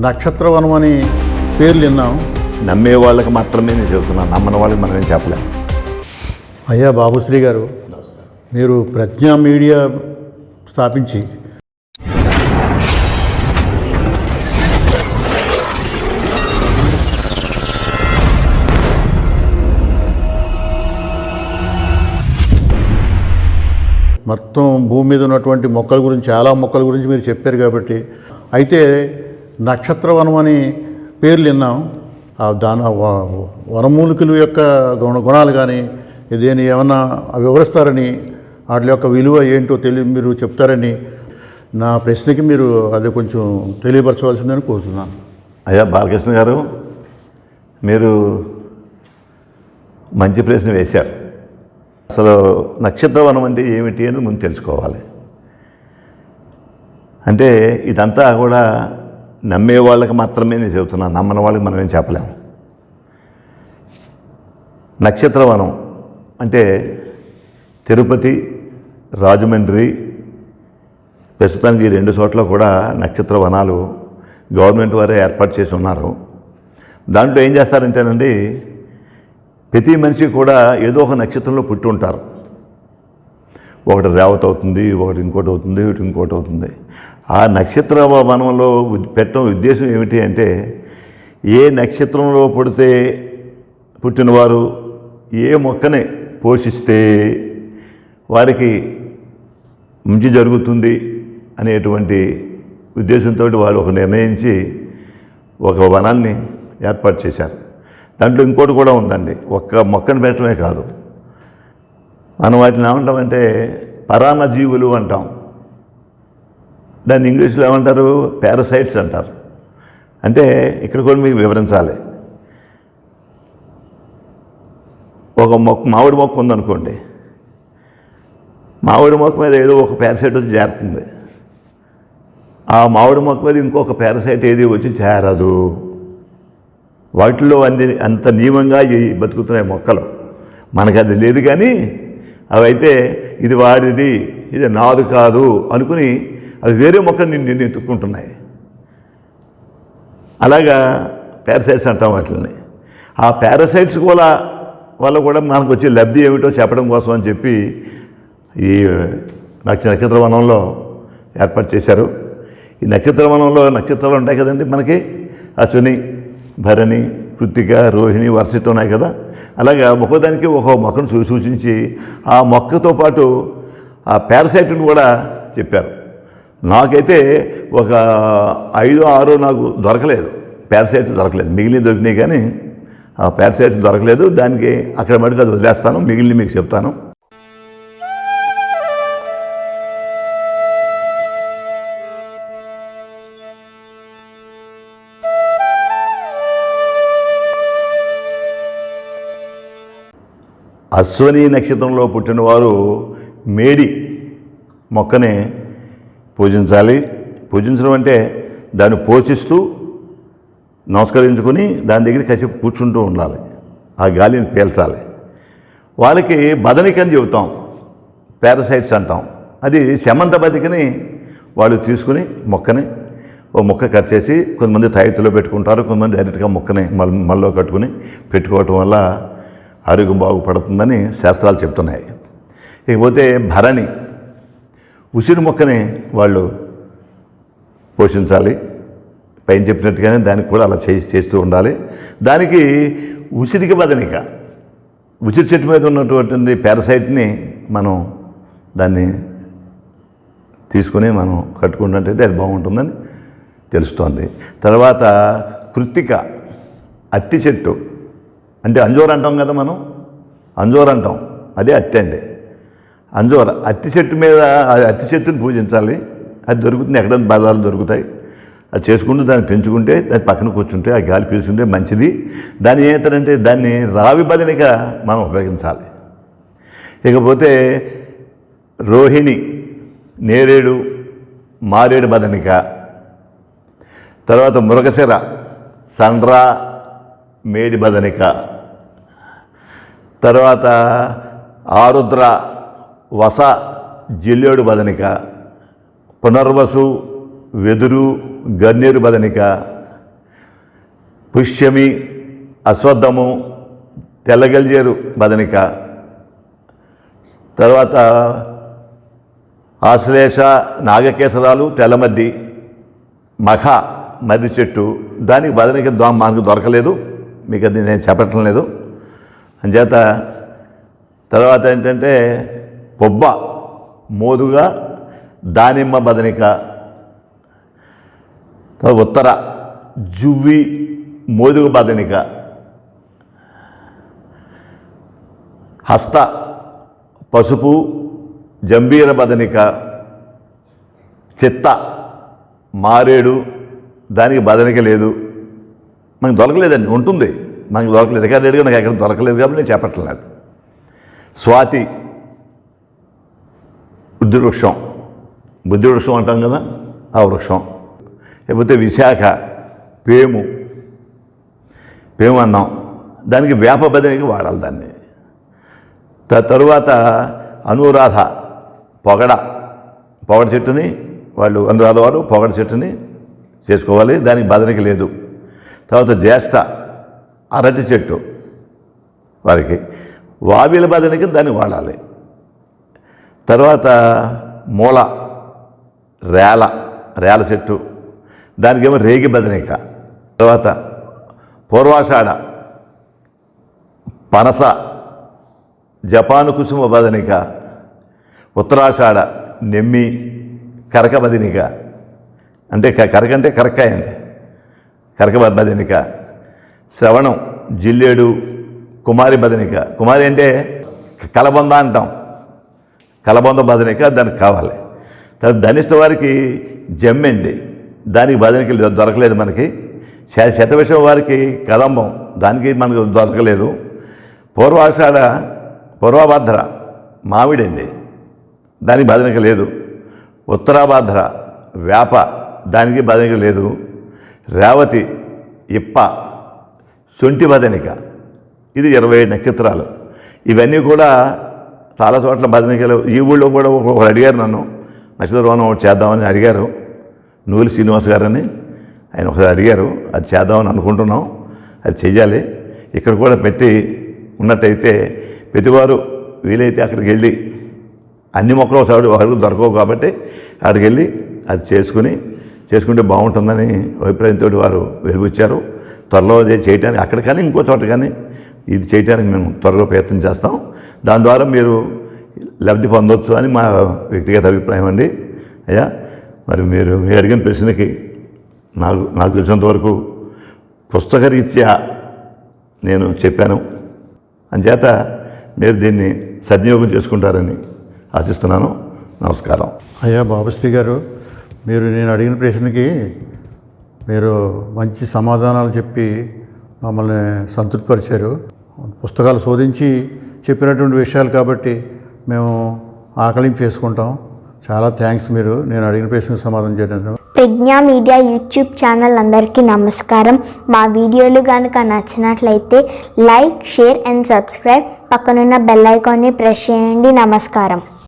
నక్షత్రవనం అని పేర్లు విన్నాం. నమ్మే వాళ్ళకి మాత్రమే నేను చెబుతున్నాను నమ్మని వాళ్ళకి మనం ఏం చెప్పలేము అయ్యా బాబుశ్రీ గారు మీరు ప్రజ్ఞా మీడియా స్థాపించి మొత్తం భూమి మీద ఉన్నటువంటి మొక్కల గురించి చాలా మొక్కల గురించి మీరు చెప్పారు కాబట్టి. అయితే నక్షత్రవనం అని పేర్లు విన్నాం. ఆ దాని వ- వనమూలికల యొక్క గుణ గుణాలు కానీ ఇదేని ఏమన్నా వివరిస్తారని వాటి యొక్క విలువ ఏంటో తెలియ మీరు చెప్తారని నా ప్రశ్నకి మీరు అది కొంచెం తెలియపరచవలసిందని కోరుతున్నాను అయ్యా బాలకృష్ణ గారు మీరు మంచి ప్రశ్న వేశారు. అసలు నక్షత్రవనం అంటే ఏమిటి అని ముందు తెలుసుకోవాలి. అంటే ఇదంతా కూడా నమ్మే వాళ్ళకి మాత్రమే నేను చెబుతున్నాను నమ్మని వాళ్ళకి మనం ఏం చెప్పలేము. నక్షత్రవనం అంటే తిరుపతి రాజమండ్రి ప్రస్తుతానికి ఈ రెండు చోట్ల కూడా నక్షత్ర వనాలు గవర్నమెంట్ వారే ఏర్పాటు చేసి ఉన్నారు. దాంట్లో ఏం చేస్తారంటేనండి ప్రతి మనిషి కూడా ఏదో ఒక నక్షత్రంలో పుట్టి ఉంటారు. ఒకటి రేవత అవుతుంది ఒకటి ఇంకోటి అవుతుంది ఒకటి ఇంకోటి అవుతుంది. ఆ నక్షత్ర వనంలో పెట్టడం ఉద్దేశం ఏమిటి అంటే ఏ నక్షత్రంలో పుడితే పుట్టినవారు ఏ మొక్కని పోషిస్తే వారికి మంచి జరుగుతుంది అనేటువంటి ఉద్దేశంతో వాళ్ళు ఒక నిర్ణయించి ఒక వనాన్ని ఏర్పాటు చేశారు. దాంట్లో ఇంకోటి కూడా ఉందండి. ఒక్క మొక్కను పెట్టడమే కాదు. మనం వాటిని ఏమంటామంటే పరామ జీవులు అంటాం. దాన్ని ఇంగ్లీష్లో ఏమంటారు? పారసైట్స్ అంటారు. అంటే ఇక్కడ కూడా మీకు వివరించాలి. ఒక మొక్క మామిడి మొక్క ఉందనుకోండి. మామిడి మొక్క మీద ఏదో ఒక పారసైట్ వచ్చి చేరుతుంది. ఆ మామిడి మొక్క మీద ఇంకొక పారసైట్ ఏది వచ్చి చేరదు. వాటిలో అన్ని అంత నియమంగా బతుకుతున్నాయి మొక్కలు. మనకు అది లేదు కానీ అవైతే ఇది వాడిది ఇది నాదు కాదు అనుకుని అవి వేరే మొక్కలు నిన్ను నిన్ను ఎత్తుక్కుంటున్నాయి. అలాగా పారసైట్స్ అంటాం వాటిని ఆ పారసైట్స్ కూడా వల్ల కూడా మనకు వచ్చే లబ్ధి ఏమిటో చెప్పడం కోసం అని చెప్పి ఈ నక్షత్ర వనంలో ఏర్పాటు చేశారు. ఈ నక్షత్ర వనంలో నక్షత్రాలు ఉంటాయి కదండి మనకి. అశ్విని భరణి కృత్తిక రోహిణి వర్షిట్ ఉన్నాయి కదా. అలాగా ఒక్కోదానికి ఒక మొక్కను సూచించి ఆ మొక్కతో పాటు ఆ పారసైట్ని కూడా చెప్పారు. నాకైతే ఒక ఐదో ఆరో నాకు దొరకలేదు. పారాసైట్స్ దొరకలేదు. మిగిలిన దొరికినాయి కానీ ఆ పారాసైట్స్ దొరకలేదు. దానికి అక్కడ మటుకు అది వదిలేస్తాను. మిగిలిన మీకు చెప్తాను. అశ్వని నక్షత్రంలో పుట్టినవారు మేడి మొక్కని పూజించాలి. పూజించడం అంటే దాన్ని పోషిస్తూ నమస్కరించుకొని దాని దగ్గర కాసేపు కూర్చుంటూ ఉండాలి. ఆ గాలిని పీల్చాలి. వాళ్ళకి బదనిక అని చెబుతాం. పారసైట్స్ అంటాం. అది శమంత బతికని వాళ్ళు తీసుకుని మొక్కని ఓ మొక్క కట్ చేసి కొంతమంది తాయితులో పెట్టుకుంటారు కొంతమంది డైరెక్ట్గా మొక్కని మల్ మళ్ళీ కట్టుకుని పెట్టుకోవటం వల్ల ఆరోగ్యం బాగుపడుతుందని శాస్త్రాలు చెప్తున్నాయి. ఇకపోతే భరణి ఉసిరి మొక్కని వాళ్ళు పోషించాలి. పైన చెప్పినట్టుగానే దానికి కూడా అలా చేసి చేస్తూ ఉండాలి. దానికి ఉసిరికి బదనిక ఉసిరి చెట్టు మీద ఉన్నటువంటి పారసైట్ని మనం దాన్ని తీసుకుని మనం కట్టుకున్నట్టయితే అది బాగుంటుందని తెలుస్తోంది. తర్వాత కృత్తిక అత్తి చెట్టు అంటే అంజూర అంటాం కదా మనం? అంజూర అంటాం. అదే అత్తి అండి. అందువల్ల అత్తి చెట్టు మీద ఆ అత్తి చెట్టుని పూజించాలి. అది దొరుకుతుంది ఎక్కడ బజార్లు దొరుకుతాయి. అది చేసుకుంటూ దాన్ని పెంచుకుంటే దాని పక్కన కూర్చుంటే ఆ గాలి పీల్చుకుంటే మంచిది. దాన్ని ఏంటంటే దాన్ని రావి బదినిగా మనం ఉపయోగించాలి. ఇకపోతే రోహిణి నేరేడు మారేడు బదనిక తర్వాత మురగశిర సండ్రా మేడి బదనిక తర్వాత ఆరుద్ర వస జిల్లేడు బదనిక పునర్వసు వెదురు గన్నేరు బదనిక పుష్యమి అశ్వద్ధము తెల్లగల్జేరు బదనిక తర్వాత ఆశ్లేష నాగకేశరాలు తెల్లమద్ది మఖ మర్రి చెట్టు. దానికి బదనిక దా- మనకు దొరకలేదు. మీకు అది నేను చెప్పటం లేదు అంచేత తర్వాత ఏంటంటే కొబ్బ మోదుగా దానిమ్మ బదనిక ఉత్తర జువ్వి మోదుగ బదనిక హస్త పసుపు జంబీర బదనిక చిత్త మారేడు దానికి బదనిక లేదు. మనకు దొరకలేదండి ఉంటుంది. మనకు దొరకలేదు. రికార్డెడ్గా నాకు ఎక్కడ దొరకలేదు కాబట్టి నేను చెప్పట్లేదు స్వాతి బుద్ధి వృక్షం బుద్ధి వృక్షం అంటాం కదా ఆ వృక్షం. లేకపోతే విశాఖ పేము. పేము అన్నాం దానికి వేప బదనికి వాడాలి దాన్ని. త- తరువాత అనురాధ పొగడ. పొగడ చెట్టుని వాళ్ళు అనురాధ వారు పొగడ చెట్టుని చేసుకోవాలి దానికి బదనికి లేదు. తర్వాత జ్యేష్ఠ అరటి చెట్టు వారికి. వావిల బదనికి దాన్ని వాడాలి. తర్వాత మూల రేల రేల చెట్టు. దానికేమో రేగి బదనిక. తర్వాత పూర్వాషాఢ పనస జపాను కుసుమ బదనిక. ఉత్తరాషాఢ నెమ్మి కరక బదినిక. అంటే క- కరక అంటే కరక్కాయ అండి కరక బ- బదినిక. శ్రవణం జిల్లేడు కుమారి బదనిక. కుమారి అంటే కలబంద అంటాం. కలబంద బదనిక దానికి కావాలి. తర్వాత ధనిష్ట వారికి జమ్మండి. దానికి బదనికి లేదు- దొరకలేదు మనకి. శ- శతవిషం వారికి కదంబం. దానికి మనకు దొరకలేదు. పూర్వాషాఢ పూర్వభద్ర మామిడండి. దానికి బదనిక లేదు. ఉత్తరాభద్ర వేప దానికి బదనిక లేదు. రేవతి ఇప్ప సొంటి బదనిక. ఇది ఇరవై ఏడు నక్షత్రాలు. ఇవన్నీ కూడా చాలా చోట్ల బదనికలు ఈ ఊళ్ళో కూడా ఒకరు అడిగారు నన్ను. నక్షత్రవనం ఒకటి చేద్దామని అడిగారు. నూలి శ్రీనివాస్ గారని ఆయన ఒకసారి అడిగారు. అది చేద్దామని అనుకుంటున్నాం. అది చెయ్యాలి. ఇక్కడ కూడా పెట్టి ఉన్నట్టయితే ప్రతివారు వీలైతే అక్కడికి వెళ్ళి అన్ని మొక్కలు ఒకసారి ఒకరికి దొరకవు కాబట్టి అక్కడికి వెళ్ళి అది చేసుకుని చేసుకుంటే బాగుంటుందని అభిప్రాయంతో వారు వెలుగుచ్చారు త్వరలో అదే చేయడానికి అక్కడ కానీ ఇంకో చోట కానీ ఇది చేయడానికి మేము త్వరలో ప్రయత్నం చేస్తాం. దాని ద్వారా మీరు లబ్ధి పొందొచ్చు అని మా వ్యక్తిగత అభిప్రాయం అండి. అయ్యా మరి మీరు మీరు అడిగిన ప్రశ్నకి నాకు నాకు తెలిసినంత వరకు పుస్తకరీత్యా నేను చెప్పాను. అంచేత మీరు దీన్ని సద్వినియోగం చేసుకుంటారని ఆశిస్తున్నాను. నమస్కారం. అయ్యా బాబశ్రీ గారు మీరు నేను అడిగిన ప్రశ్నకి మీరు మంచి సమాధానాలు చెప్పి మమ్మల్ని సంతృప్తిపరిచారు. పుస్తకాలు శోధించి చెప్పినటువంటి విషయాలు కాబట్టి మేము ఆకలింపు చేసుకుంటాం. చాలా థ్యాంక్స్ మీరు. నేను అడిగిన ప్రశ్నకు సమాధానం చేయడం ప్రజ్ఞా మీడియా యూట్యూబ్ ఛానల్ అందరికీ నమస్కారం. మా వీడియోలు కనుక నచ్చినట్లయితే లైక్ షేర్ అండ్ సబ్స్క్రైబ్ పక్కనున్న బెల్ ఐకాన్ని ప్రెస్ చేయండి. నమస్కారం.